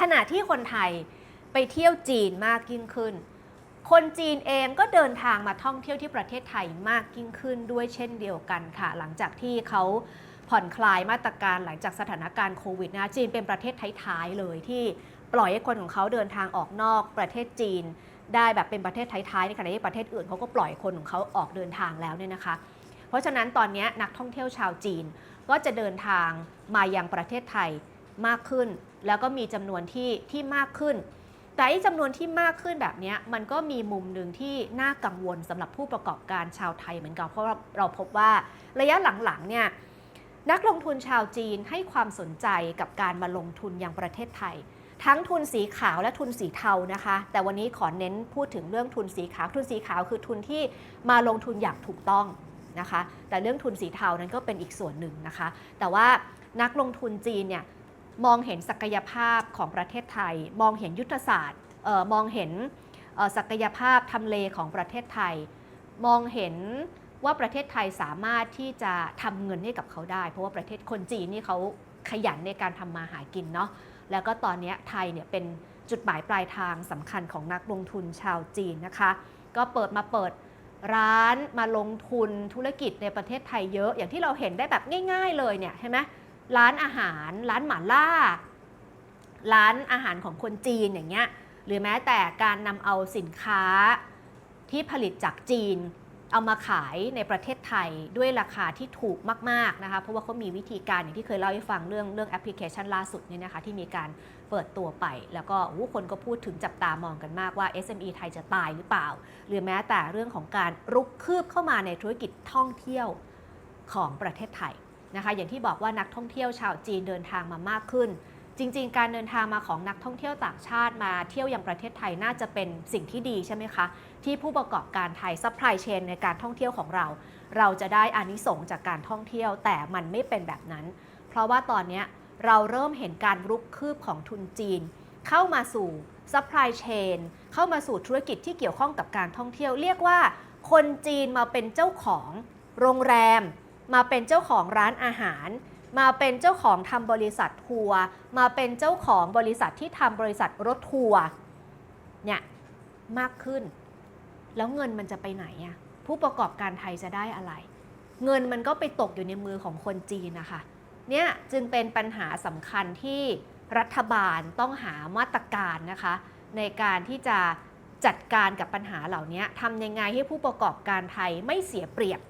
ขณะที่คนไทยไปเที่ยวจีนมากยิ่งขึ้น คนจีนเองก็เดินทางมาท่องเที่ยวที่ประเทศไทยมากยิ่งขึ้นด้วยเช่นเดียวกันค่ะ หลังจากที่เขาผ่อนคลายมาตรการหลังจากสถานการณ์โควิดนะจีนเป็นประเทศท้ายๆเลยที่ปล่อยให้คนของเขาเดินทางออกนอกประเทศจีน ได้แบบเป็นประเทศท้ายๆในขณะที่ประเทศอื่นเขาก็ปล่อยคนของเขาออกเดินทางแล้วเนี่ยนะคะ เพราะฉะนั้นตอนนี้นักท่องเที่ยวชาวจีนก็จะเดินทางมายังประเทศไทยมากขึ้น แล้วก็มีจำนวนที่ที่มากขึ้น แต่ไอ้จำนวนที่มากขึ้นแบบนี้มันก็มีมุมหนึ่งที่น่ากังวลสำหรับผู้ประกอบการชาวไทยเหมือนกันเพราะว่าเราพบว่าระยะหลังๆเนี่ยนักลงทุนชาวจีนให้ความสนใจกับการมาลงทุนยังประเทศไทย ทั้งทุนสีขาวและทุนสีเทานะคะ แต่วันนี้ขอเน้นพูดถึงเรื่องทุนสีขาว ทุนสีขาวคือทุนที่มาลงทุนอย่างถูกต้องนะคะ แต่เรื่องทุนสีเทานั้นก็เป็นอีกส่วนหนึ่งนะคะ แต่ว่านักลงทุนจีนเนี่ย มองเห็นศักยภาพของประเทศไทย มองเห็นยุทธศาสตร์มองเห็นศักยภาพทำเลของประเทศไทย มองเห็นว่าประเทศไทยสามารถที่จะทำเงินให้กับเขาได้ เพราะว่าประเทศคนจีนนี่เขาขยันในการทำมาหากินเนาะแล้วก็ตอนนี้ไทยเนี่ยเป็นจุดหมายปลายทางสำคัญของนักลงทุนชาวจีนนะคะ ก็เปิดมาเปิดร้านมาลงทุนธุรกิจในประเทศไทยเยอะ อย่างที่เราเห็นได้แบบง่าย ๆ เลยเนี่ยเห็นไหม ร้านอาหาร ร้านหมาล่า ร้านอาหารของคนจีนอย่างเงี้ยหรือแม้แต่การนำเอาสินค้าที่ผลิตจากจีน เอามาขายในประเทศไทยด้วยราคาที่ถูกมากๆนะคะเพราะว่าเขามีวิธีการอย่างที่เคยเล่าให้ฟังเรื่องเรื่องแอปพลิเคชันล่าสุดเนี่ยนะคะที่มีการเปิดตัวไป แล้วก็โอ้คนก็พูดถึงจับตามองกันมากว่า SME ไทยจะตายหรือเปล่า หรือแม้แต่เรื่องของการรุกคืบเข้ามาในธุรกิจท่องเที่ยวของประเทศไทย นะคะอย่างที่บอกว่านักท่องเที่ยวชาวจีนเดินทางมามากขึ้น จริง ๆ การเดินทางมาของนักท่องเที่ยวต่างชาติมาเที่ยวยังประเทศไทยน่าจะเป็นสิ่งที่ดีใช่ไหมคะ ที่ผู้ประกอบการไทยซัพพลายเชนในการท่องเที่ยวของเรา เราจะได้อานิสงส์จากการท่องเที่ยว แต่มันไม่เป็นแบบนั้น เพราะว่าตอนนี้เราเริ่มเห็นการรุกคืบของทุนจีน เข้ามาสู่ซัพพลายเชนเข้ามาสู่ธุรกิจที่เกี่ยวข้องกับการท่องเที่ยว เรียกว่า คนจีนมาเป็นเจ้าของโรงแรม มาเป็นเจ้าของร้านอาหาร มาเป็นเจ้าของทำบริษัททัวร์มาเป็นเจ้าของบริษัทที่ทำบริษัทรถทัวร์เนี่ยมากขึ้น แล้วเงินมันจะไปไหนอะผู้ประกอบการไทยจะได้อะไร เงินมันก็ไปตกอยู่ในมือของคนจีนนะคะเนี่ยจึงเป็นปัญหาสำคัญที่รัฐบาลต้องหามาตรการนะคะ ในการที่จะจัดการกับปัญหาเหล่านี้ทำยังไงให้ผู้ประกอบการไทยไม่เสียเปรียบ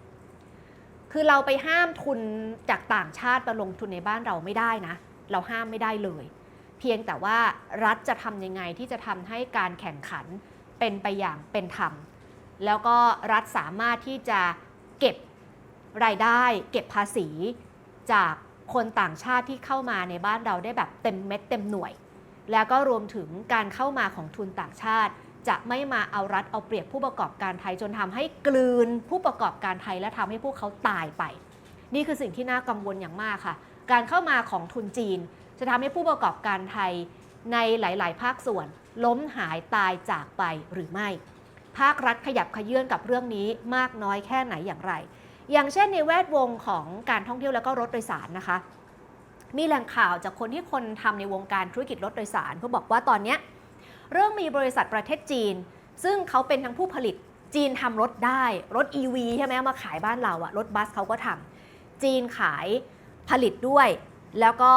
คือเราไปห้ามทุนจากต่างชาติมาลงทุนในบ้านเราไม่ได้นะ เราห้ามไม่ได้เลย เพียงแต่ว่ารัฐจะทำยังไงที่จะทำให้การแข่งขันเป็นไปอย่างเป็นธรรม แล้วก็รัฐสามารถที่จะเก็บรายได้ เก็บภาษีจากคนต่างชาติที่เข้ามาในบ้านเราได้แบบเต็มเม็ดเต็มหน่วย แล้วก็รวมถึงการเข้ามาของทุนต่างชาติ จะไม่มาเอารัดเอาเปรียบผู้ประกอบการไทยจนทำให้กลืนผู้ประกอบการไทยและทำให้พวกเขาตายไป นี่คือสิ่งที่น่ากังวลอย่างมากค่ะ การเข้ามาของทุนจีน จะทำให้ผู้ประกอบการไทยในหลาย ๆ ภาคส่วน ล้มหายตายจากไปหรือไม่ ภาครัฐขยับขยื่นกับเรื่องนี้มากน้อยแค่ไหนอย่างไร อย่างเช่นในแวดวงของการท่องเที่ยวแล้วก็รถโดยสารนะคะ มีแหล่งข่าวจากคนที่คนทำในวงการธุรกิจรถโดยสารเขาบอกว่าตอนนี้ เริ่มมีบริษัทประเทศจีน ซึ่งเขาเป็นทั้งผู้ผลิตจีนทำรถได้ รถ EV ใช่ไหมมาขายบ้านเราอะรถบัสเขาก็ทำจีนขายผลิตด้วย แล้วก็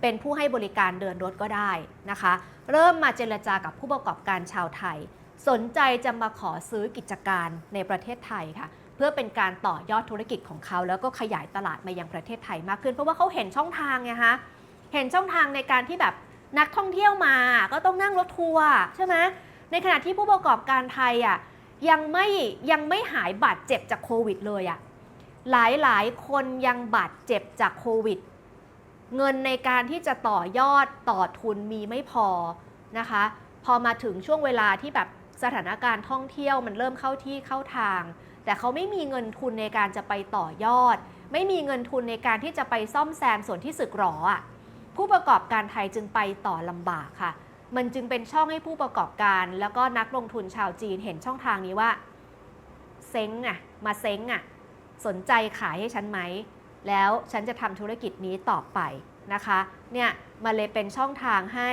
เป็นผู้ให้บริการเดินรถก็ได้นะคะ เริ่มมาเจรจากับผู้ประกอบการชาวไทย สนใจจะมาขอซื้อกิจการในประเทศไทยค่ะ เพื่อเป็นการต่อยอดธุรกิจของเขา แล้วก็ขยายตลาดมายังประเทศไทยมากขึ้น เพราะว่าเขาเห็นช่องทางไงคะเห็นช่องทางในการที่แบบ นักท่องเที่ยวมาก็ต้องนั่งรถทัวร์ใช่ไหมในขณะที่ผู้ประกอบการไทยอะยังไม่ยังไม่หายบาดเจ็บจากโควิดเลยอะหลายหลายคนยังบาดเจ็บจากโควิด เงินในการที่จะต่อยอดต่อทุนมีไม่พอนะคะ พอมาถึงช่วงเวลาที่แบบสถานการณ์ท่องเที่ยวมันเริ่มเข้าที่เข้าทาง แต่เขาไม่มีเงินทุนในการจะไปต่อยอด ไม่มีเงินทุนในการที่จะไปซ่อมแซมส่วนที่สึกหรออะ ผู้ประกอบการไทยจึงไปต่อลำบากค่ะ มันจึงเป็นช่องให้ผู้ประกอบการ แล้วก็นักลงทุนชาวจีนเห็นช่องทางนี้ว่า เซ้งอะมาเซ้งอะสนใจขายให้ฉันไหม แล้วฉันจะทำธุรกิจนี้ต่อไปนะคะ เนี่ยมาเลยเป็นช่องทางให้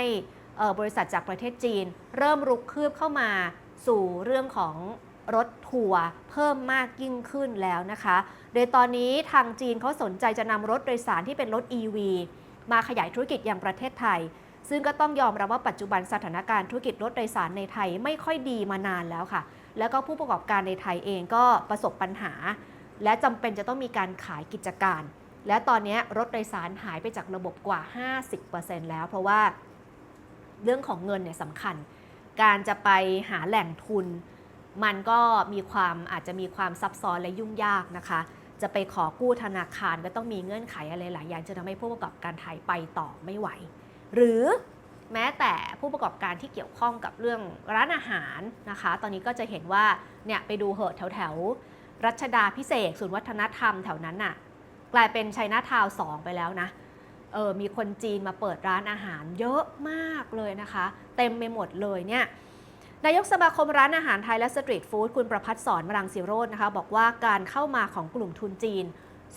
บริษัทจากประเทศจีน เริ่มรุกคืบเข้ามาสู่เรื่องของรถทัวร์เพิ่มมากยิ่งขึ้นแล้วนะคะ โดยตอนนี้ทางจีนเขาสนใจจะนำรถโดยสารที่เป็นรถ EV มาขยายธุรกิจอย่างประเทศไทย ซึ่งก็ต้องยอมรับว่าปัจจุบันสถานการณ์ธุรกิจรถโดยสารในไทยไม่ค่อยดีมานานแล้วค่ะ แล้วก็ผู้ประกอบการในไทยเองก็ประสบปัญหา และจำเป็นจะต้องมีการขายกิจการ และตอนนี้รถโดยสารหายไปจากระบบกว่า 50%แล้ว เพราะว่าเรื่องของเงินเนี่ยสำคัญ การจะไปหาแหล่งทุน มันก็มีความอาจจะมีความซับซ้อนและยุ่งยากนะคะ จะไปขอกู้ธนาคารก็ต้องมีเงื่อนไขอะไรหลายอย่างจะทำให้ผู้ประกอบการไทยไปต่อไม่ไหว หรือแม้แต่ผู้ประกอบการที่เกี่ยวข้องกับเรื่องร้านอาหารนะคะ ตอนนี้ก็จะเห็นว่าเนี่ยไปดูเหอะแถวแถวรัชดาพิเศษศูนย์วัฒนธรรมแถวนั้นน่ะกลายเป็นชัยนาทาวสองไปแล้วนะเออมีคนจีนมาเปิดร้านอาหารเยอะมากเลยนะคะ เต็มไปหมดเลยเนี่ย นายกสมาคมร้านอาหารไทยและสตรีทฟู้ดคุณประพัฒสอนมรังสิโรจน์นะคะบอกว่าการเข้ามาของกลุ่มทุนจีน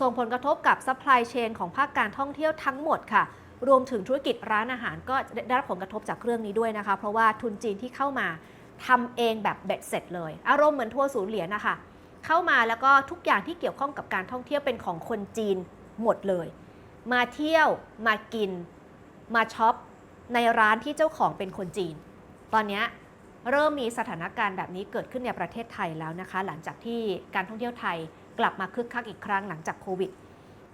ส่งผลกระทบกับซัพพลายเชนของภาคการท่องเที่ยวทั้งหมดค่ะ รวมถึงธุรกิจร้านอาหารก็ได้รับผลกระทบจากเรื่องนี้ด้วยนะคะ เพราะว่าทุนจีนที่เข้ามาทำเองแบบเบ็ดเสร็จเลย อารมณ์เหมือนทัวร์ศูนย์เหรียญนะคะเข้ามาแล้วก็ทุกอย่างที่เกี่ยวข้องกับการท่องเที่ยวเป็นของคนจีนหมดเลย มาเที่ยวมากิน มาช็อปในร้านที่เจ้าของเป็นคนจีน ตอนนี้ เริ่มมีสถานการณ์แบบนี้เกิดขึ้นในประเทศไทยแล้วนะคะ หลังจากที่การท่องเที่ยวไทยกลับมาคึกคักอีกครั้งหลังจากโควิด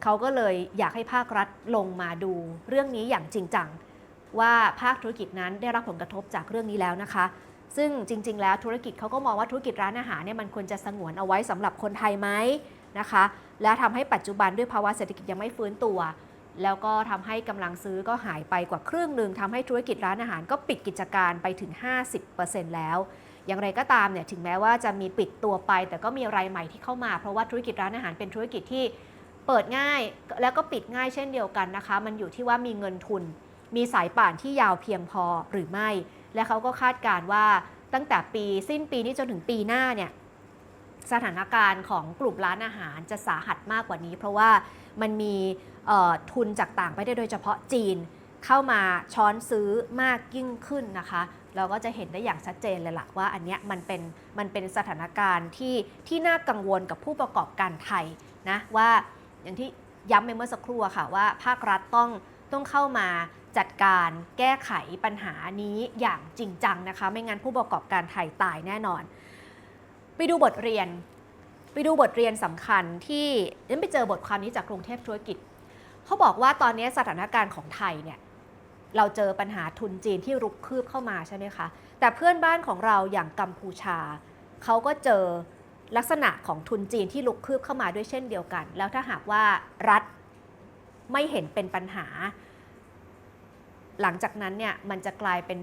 เขาก็เลยอยากให้ภาครัฐลงมาดูเรื่องนี้อย่างจริงจังว่าภาคธุรกิจนั้นได้รับผลกระทบจากเรื่องนี้แล้วนะคะ ซึ่งจริง ๆ แล้วธุรกิจเขาก็มองว่าธุรกิจร้านอาหารเนี่ยมันควรจะสงวนเอาไว้สำหรับคนไทยไหมนะคะ และทำให้ปัจจุบันด้วยภาวะเศรษฐกิจยังไม่ฟื้นตัว แล้วก็ทำให้กำลังซื้อก็หายไปกว่าครึ่งหนึ่งทำให้ธุรกิจร้านอาหารก็ปิดกิจการไปถึง 50%แล้ว อย่างไรก็ตามเนี่ยถึงแม้ว่าจะมีปิดตัวไป แต่ก็มีรายใหม่ที่เข้ามา เพราะว่าธุรกิจร้านอาหารเป็นธุรกิจที่เปิดง่ายแล้วก็ปิดง่ายเช่นเดียวกันนะคะ มันอยู่ที่ว่ามีเงินทุน มีสายป่านที่ยาวเพียงพอหรือไม่ และเขาก็คาดการณ์ว่าตั้งแต่ปีสิ้นปีนี้จนถึงปีหน้าเนี่ย สถานการณ์ของกลุ่มร้านอาหารจะสาหัสมากกว่านี้ เพราะว่ามันมีทุนจากต่างประเทศโดยเฉพาะจีนเข้ามาช้อนซื้อมากยิ่งขึ้นนะคะ เราก็จะเห็นได้อย่างชัดเจนเลยล่ะว่าอันเนี้ยมันเป็นมันเป็นสถานการณ์ที่ที่น่ากังวลกับผู้ประกอบการไทยนะว่าอย่างที่ย้ำไปเมื่อสักครู่ค่ะว่าภาครัฐต้องต้องเข้ามาจัดการแก้ไขปัญหานี้อย่างจริงจังนะคะ ไม่งั้นผู้ประกอบการไทยตายแน่นอน ไปดูบทเรียน ไปดูบทเรียนสำคัญที่ฉันไปเจอบทความนี้จากกรุงเทพธุรกิจ เขาบอกว่าตอนนี้สถานการณ์ของไทยเนี่ยเราเจอปัญหาทุนจีนที่รุกคืบเข้ามาใช่ไหมคะ แต่เพื่อนบ้านของเราอย่างกัมพูชา เขาก็เจอลักษณะของทุนจีนที่ลุกคืบเข้ามาด้วยเช่นเดียวกัน แล้วถ้าหากว่ารัฐไม่เห็นเป็นปัญหา หลังจากนั้นเนี่ยมันจะกลายเป็น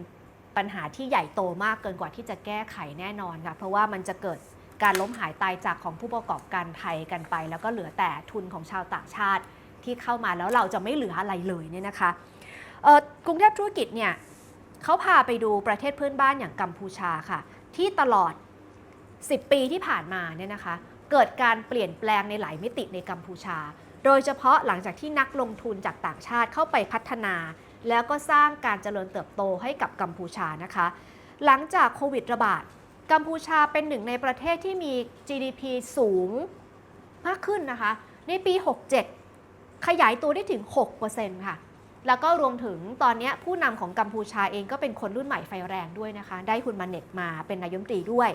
ปัญหาที่ใหญ่โตมากเกินกว่าที่จะแก้ไขแน่นอนค่ะเพราะว่ามันจะเกิดการล้มหายตายจากของผู้ประกอบการไทยกันไป แล้วก็เหลือแต่ทุนของชาวต่างชาติที่เข้ามาแล้วเราจะไม่เหลืออะไรเลยเนี่ยนะคะกรุงเทพธุรกิจเนี่ยเขาพาไปดูประเทศเพื่อนบ้านอย่างกัมพูชาค่ะ ที่ตลอด 10 ปีที่ผ่านมาเนี่ยนะคะเกิดการเปลี่ยนแปลงในหลายมิติในกัมพูชา โดยเฉพาะหลังจากที่นักลงทุนจากต่างชาติเข้าไปพัฒนา แล้วก็สร้างการเจริญเติบโตให้กับกัมพูชานะคะ หลังจากโควิดระบาด กัมพูชาเป็นหนึ่งในประเทศที่มี GDP สูงมากขึ้นนะคะ ในปี 67 ขยายตัวได้ถึง 6%ค่ะ แล้วก็รวมถึงตอนนี้ผู้นำของกัมพูชาเองก็เป็นคนรุ่นใหม่ไฟแรงด้วยนะคะ ได้คุณมาเน็ตมาเป็นนายมนตรีด้วย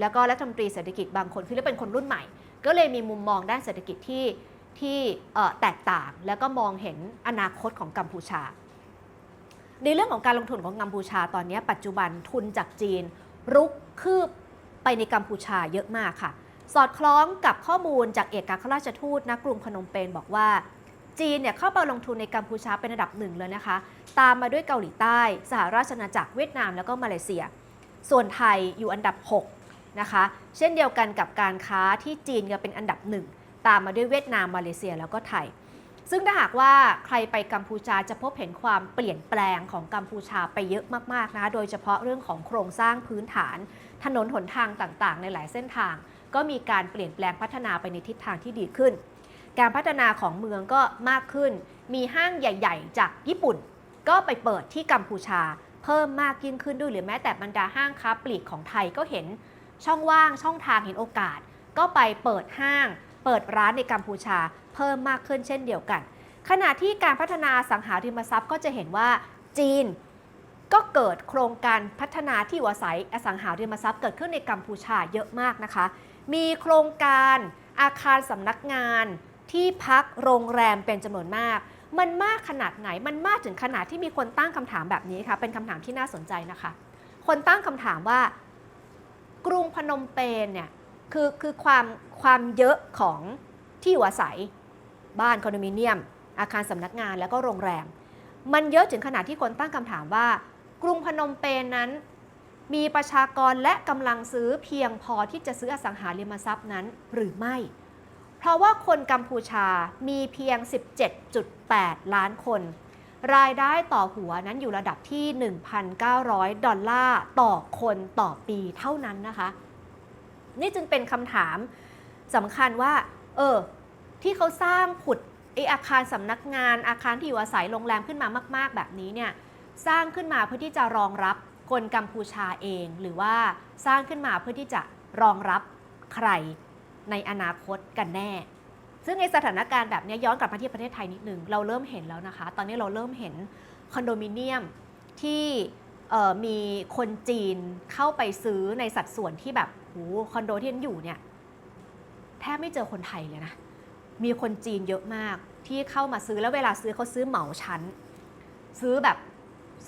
แล้วก็รัฐมนตรีเศรษฐกิจบางคนคือเรียกเป็นคนรุ่นใหม่ ก็เลยมีมุมมองด้านเศรษฐกิจที่ที่แตกต่างแล้วก็มองเห็นอนาคตของกัมพูชา ในเรื่องของการลงทุนของกัมพูชาตอนนี้ปัจจุบันทุนจากจีน รุกคืบไปในกัมพูชาเยอะมากค่ะ สอดคล้องกับข้อมูลจากเอกอัครราชทูตณกรุงพนมเปญบอกว่า จีนเนี่ยเข้าไปลงทุนในกัมพูชาเป็นอันดับหนึ่งเลยนะคะ ตามมาด้วยเกาหลีใต้ สหราชอาณาจักรเวียดนามแล้วก็มาเลเซีย ส่วนไทยอยู่อันดับ 6 นะคะ เช่นเดียวกันกับการค้าที่จีนก็เป็นอันดับหนึ่งตามมาด้วยเวียดนามมาเลเซียแล้วก็ไทย ซึ่งถ้าหากว่าใครไปกัมพูชาจะพบเห็นความเปลี่ยนแปลงของกัมพูชาไปเยอะมากๆนะคะ โดยเฉพาะเรื่องของโครงสร้างพื้นฐาน ถนนหนทางต่างๆ ในหลายเส้นทาง ก็มีการเปลี่ยนแปลงพัฒนาไปในทิศทางที่ดีขึ้น การพัฒนาของเมืองก็มากขึ้น มีห้างใหญ่ ๆ จากญี่ปุ่น ก็ไปเปิดที่กัมพูชา เพิ่มมากยิ่งขึ้นด้วยหรือแม้แต่บรรดาห้างค้าปลีกของไทยก็เห็นช่องว่างช่องทางเห็นโอกาส ก็ไปเปิดห้าง เปิดร้านในกัมพูชา เพิ่มมากขึ้นเช่นเดียวกัน ขณะที่การพัฒนาอสังหาริมทรัพย์ก็จะเห็นว่าจีนก็เกิดโครงการพัฒนาที่อยู่อาศัยอสังหาริมทรัพย์เกิดขึ้นในกัมพูชาเยอะมากนะคะ มีโครงการอาคารสำนักงานที่พักโรงแรมเป็นจำนวนมาก มันมากขนาดไหน มันมากถึงขนาดที่มีคนตั้งคำถามแบบนี้ค่ะ เป็นคำถามที่น่าสนใจนะคะ คนตั้งคำถามว่า กรุงพนมเปญเนี่ย คือคือความความเยอะของที่อยู่อาศัย บ้านคอนโดมิเนียม อาคารสำนักงานแล้วก็โรงแรม มันเยอะถึงขนาดที่คนตั้งคำถามว่า กรุงพนมเปญนั้น มีประชากรและกำลังซื้อเพียงพอที่จะซื้ออสังหาริมทรัพย์นั้นหรือไม่ เพราะว่าคนกัมพูชามีเพียง 17.8 ล้านคน รายได้ต่อหัวนั้นอยู่ระดับที่ 1,900 ดอลลาร์ต่อคนต่อปีเท่านั้นนะคะ นี่จึงเป็นคำถามสำคัญว่า เออ ที่เขาสร้างผุดไออาคารสำนักงานอาคารที่อยู่อาศัยโรงแรมขึ้นมามาก ๆ แบบนี้เนี่ยสร้างขึ้นมาเพื่อที่จะรองรับคนกัมพูชาเอง หรือว่าสร้างขึ้นมาเพื่อที่จะรองรับใครในอนาคตกันแน่ ซึ่งในสถานการณ์แบบนี้ย้อนกลับมาที่ประเทศไทยนิดนึง เราเริ่มเห็นแล้วนะคะ ตอนนี้เราเริ่มเห็นคอนโดมิเนียมที่มีคนจีนเข้าไปซื้อในสัดส่วนที่แบบโหคอนโดที่ฉันอยู่เนี่ยแทบไม่เจอคนไทยเลยนะ มีคนจีนเยอะมากที่เข้ามาซื้อแล้วเวลาซื้อเขาซื้อเหมาชั้น ซื้อแบบ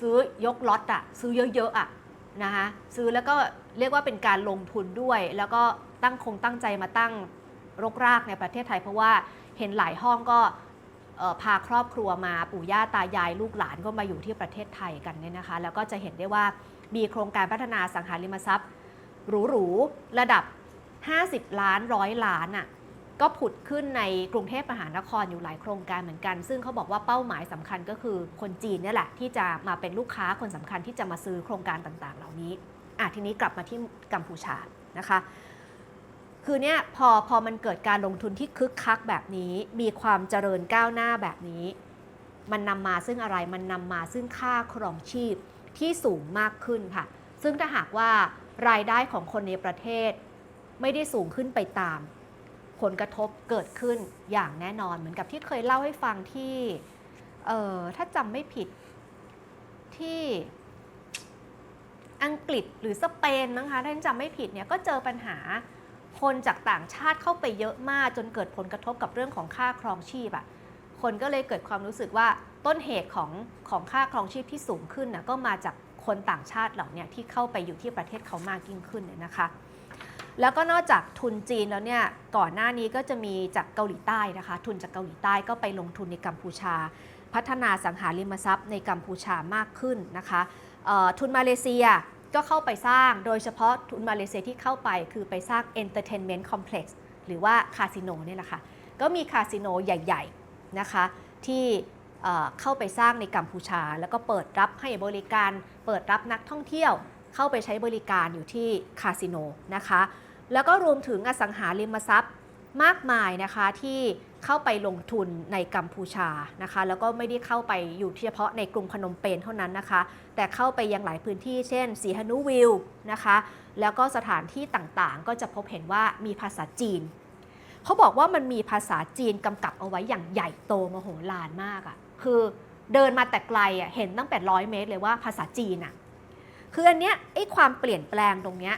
ซื้อยกล็อตอะซื้อเยอะๆอะนะคะซื้อแล้วก็เรียกว่าเป็นการลงทุนด้วย แล้วก็ตั้งคงตั้งใจมาตั้งรกรากในประเทศไทย เพราะว่าเห็นหลายห้องก็พาครอบครัวมาปู่ย่าตายายลูกหลานก็มาอยู่ที่ประเทศไทยกันเนี่ยนะคะ แล้วก็จะเห็นได้ว่ามีโครงการพัฒนาสังหาริมทรัพย์หรูๆระดับ 50 ล้านร้อยล้านอะ ก็ผุดขึ้นในกรุงเทพมหานครอยู่หลายโครงการเหมือนกัน ซึ่งเขาบอกว่าเป้าหมายสำคัญก็คือคนจีนนี่แหละที่จะมาเป็นลูกค้าคนสำคัญที่จะมาซื้อโครงการต่างๆ เหล่านี้อะทีนี้กลับมาที่กัมพูชานะคะคือเนี่ยพอพอมันเกิดการลงทุนที่คึกคักแบบนี้ มีความเจริญก้าวหน้าแบบนี้ มันนำมาซึ่งอะไรมันนำมาซึ่งค่าครองชีพที่สูงมากขึ้นค่ะ ซึ่งถ้าหากว่ารายได้ของคนในประเทศไม่ได้สูงขึ้นไปตาม ผลกระทบเกิดขึ้นอย่างแน่นอนเหมือนกับที่เคยเล่าให้ฟังที่เออถ้าจำไม่ผิดที่อังกฤษหรือสเปนมั้งคะถ้าจำไม่ผิดเนี่ยก็เจอปัญหาคนจากต่างชาติเข้าไปเยอะมากจนเกิดผลกระทบกับเรื่องของค่าครองชีพอะคนก็เลยเกิดความรู้สึกว่าต้นเหตุของของค่าครองชีพที่สูงขึ้นนะก็มาจากคนต่างชาติเหล่านี้ที่เข้าไปอยู่ที่ประเทศเขามากยิ่งขึ้นเนี่ยนะคะ แล้วก็นอกจากทุนจีนแล้วเนี่ยก่อนหน้านี้ก็จะมีจากเกาหลีใต้นะคะ ทุนจากเกาหลีใต้ก็ไปลงทุนในกัมพูชา พัฒนาสังหาริมทรัพย์ในกัมพูชามากขึ้นนะคะทุนมาเลเซียก็เข้าไปสร้างโดยเฉพาะทุนมาเลเซียที่เข้าไปคือไปสร้าง Entertainment Complex หรือว่าคาสิโนเนี่ยแหละค่ะ ก็มีคาสิโนใหญ่ๆนะคะที่เข้าไปสร้างในกัมพูชา แล้วก็เปิดรับให้บริการ เปิดรับนักท่องเที่ยวเข้าไปใช้บริการอยู่ที่คาสิโนนะคะ แล้วก็รวมถึงอสังหาริมทรัพย์มากมายนะคะที่เข้าไปลงทุนในกัมพูชานะคะ แล้วก็ไม่ได้เข้าไปอยู่เฉพาะในกรุงพนมเปญเท่านั้นนะคะ แต่เข้าไปยังหลายพื้นที่เช่นสีฮานุวิลนะคะ แล้วก็สถานที่ต่างๆ ก็จะพบเห็นว่ามีภาษาจีน เขาบอกว่ามันมีภาษาจีนกำกับเอาไว้อย่างใหญ่โตมโหฬารมากอะ่ะคือเดินมาแต่ไกลอะ่ะเห็นตั้งแต่ร้อยเมตรเลยว่าภาษาจีนอะคืออันเนี้ยไอ้ความเปลี่ยนแปลงตรงเนี้ย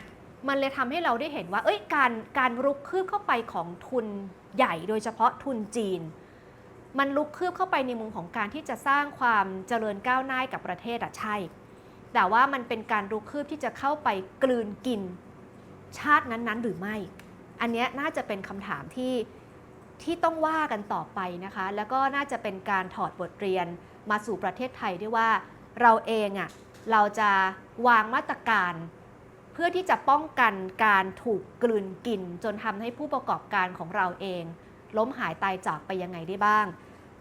มันเลยทำให้เราได้เห็นว่า เอ้ยการการรุกคืบเข้าไปของทุนใหญ่ โดยเฉพาะทุนจีน มันลุกคืบเข้าไปในมุมของการที่จะสร้างความเจริญก้าวหน้ากับประเทศอะใช่ แต่ว่ามันเป็นการรุกคืบที่จะเข้าไปกลืนกินชาตินั้นๆ หรือไม่ อันนี้น่าจะเป็นคำถามที่ที่ต้องว่ากันต่อไปนะคะ แล้วก็น่าจะเป็นการถอดบทเรียนมาสู่ประเทศไทยด้วยว่าเราเองอะเราจะวางมาตรการ เพื่อที่จะป้องกันการถูกกลืนกิน จนทำให้ผู้ประกอบการของเราเอง ล้มหายตายจากไปยังไงได้บ้าง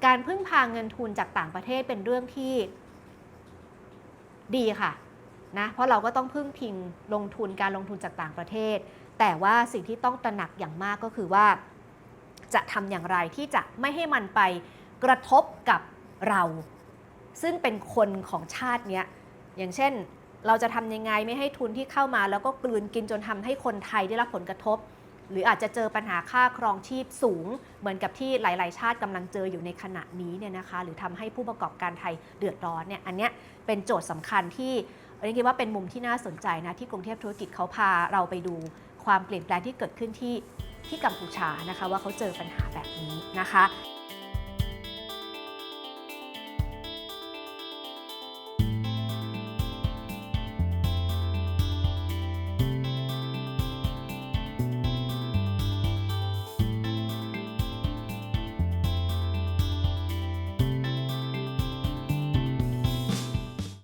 การพึ่งพาเงินทุนจากต่างประเทศเป็นเรื่องที่ดีค่ะนะเพราะเราก็ต้องพึ่งพิงลงทุนการลงทุนจากต่างประเทศ แต่ว่าสิ่งที่ต้องตระหนักอย่างมากก็คือว่า จะทำอย่างไรที่จะไม่ให้มันไปกระทบกับเรา ซึ่งเป็นคนของชาติเนี้ยอย่างเช่น เราจะทำยังไงไม่ให้ทุนที่เข้ามาแล้วก็กลืนกินจนทำให้คนไทยได้รับผลกระทบ หรืออาจจะเจอปัญหาค่าครองชีพสูง เหมือนกับที่หลาย ๆ ชาติกำลังเจออยู่ในขณะนี้เนี่ยนะคะ หรือทำให้ผู้ประกอบการไทยเดือดร้อนเนี่ยอันเนี้ยเป็นโจทย์สำคัญที่อันนี้คิดว่าเป็นมุมที่น่าสนใจนะที่กรุงเทพธุรกิจเขาพาเราไปดูความเปลี่ยนแปลงที่เกิดขึ้นที่ที่กัมพูชานะคะ ว่าเขาเจอปัญหาแบบนี้นะคะ